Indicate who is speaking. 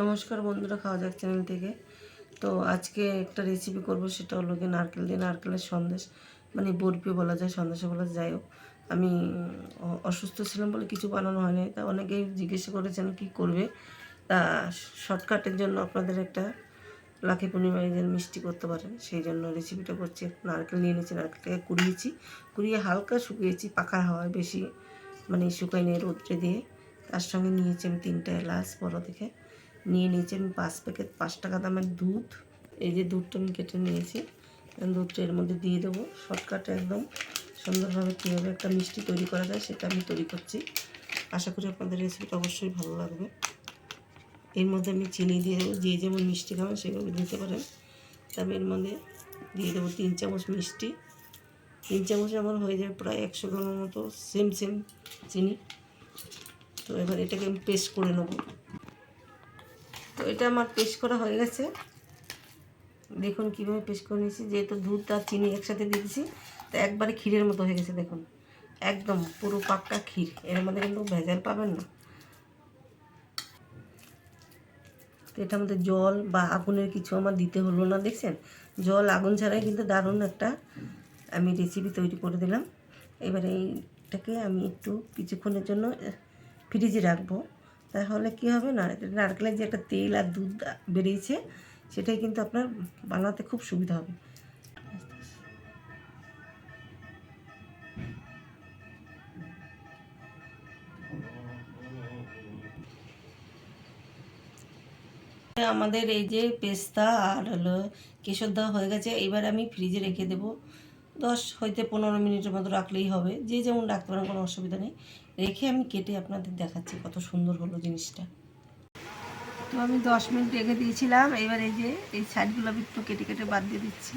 Speaker 1: নমস্কার বন্ধুরা, খাওয়া যাক চ্যানেল থেকে। তো আজকে একটা রেসিপি করব, সেটা হলো গিয়ে নারকেল দিয়ে নারকেলের সন্দেশ মানে বরফি বলা যায়, সন্দেশে বলা যায় হোক। আমি অসুস্থ ছিলাম বলে কিছু বানানো হয়নি, তা অনেকেই জিজ্ঞেস করেছেন কি করবে। তা শর্টকাটের জন্য আপনাদের একটা লাখি পূর্ণিমায় যেন মিষ্টি করতে পারেন, সেই জন্য রেসিপিটা করছি। নারকেল নিয়ে নিয়েছি, নারকেলটাকে কুড়িয়েছি, কুড়িয়ে হালকা শুকিয়েছি পাকা হাওয়ায় বেশি মানে শুকাই নিয়ে রোদ্রে দিয়ে। তার সঙ্গে নিয়েছি আমি তিনটা এলাচ বড় দেখে। নিয়ে নিয়েছি আমি পাঁচ প্যাকেট পাঁচ টাকা দামের দুধ। এই যে দুধটা আমি কেটে নিয়েছি দুধটা এর মধ্যে দিয়ে দেবো। শর্টকাটে একদম সুন্দরভাবে কীভাবে একটা মিষ্টি তৈরি করা যায় সেটা আমি তৈরি করছি। আশা করি আপনাদের রেসিপিটা অবশ্যই ভালো লাগবে। এর মধ্যে আমি চিনি দিয়ে দেবো, যে যেমন মিষ্টি খাবেন সেভাবে দিতে পারেন। তবে এর মধ্যে দিয়ে দেবো তিন চামচ মিষ্টি। তিন চামচ আমার হয়ে যাবে প্রায় একশো গ্রামের মতো সেম সেম চিনি। তো এবার এটাকে আমি পেস্ট করে নেব। এটা আমার পেস্ট করা হয়ে গেছে। দেখুন কীভাবে পেস্ট করে নিয়েছি, যেহেতু দুধ আর চিনি একসাথে দিয়েছি, তো একবারে ক্ষীরের মতো হয়ে গেছে, দেখুন। একদম পুরো পাক্কা ক্ষীর, এর মধ্যে কিন্তু ভেজাল পাবেন না। তো এটার মধ্যে জল বা আগুনের কিছু আমার দিতে হলো না, দেখছেন? জল, আগুন ছাড়াই কিন্তু দারুণ একটা আমি রেসিপি তৈরি করে দিলাম। এবারে এইটাকে আমি একটু কিছুক্ষণের জন্য ফ্রিজে রাখব। তাহলে কী হবে? না নারকেলের যে একটা তেল আর দুধ বেরিয়েছে, সেটাই কিন্তু আপনার বানাতে খুব সুবিধা হবে। আমাদের এই যে পেস্তা আর হলো কেশর দেওয়া হয়ে গেছে, এবার আমি ফ্রিজে রেখে দেবো। দশ হইতে পনেরো মিনিটের মতো রাখলেই হবে। যে যেমন রাখতে পারেন, কোনো অসুবিধা নেই। রেখে আমি কেটে আপনাদের দেখাচ্ছি কত সুন্দর হলো জিনিসটা। তো আমি দশ মিনিট রেখে দিয়েছিলাম। এবার এই যে, এই সাইডগুলো আমি একটু কেটে কেটে বাদ দিয়ে দিচ্ছি।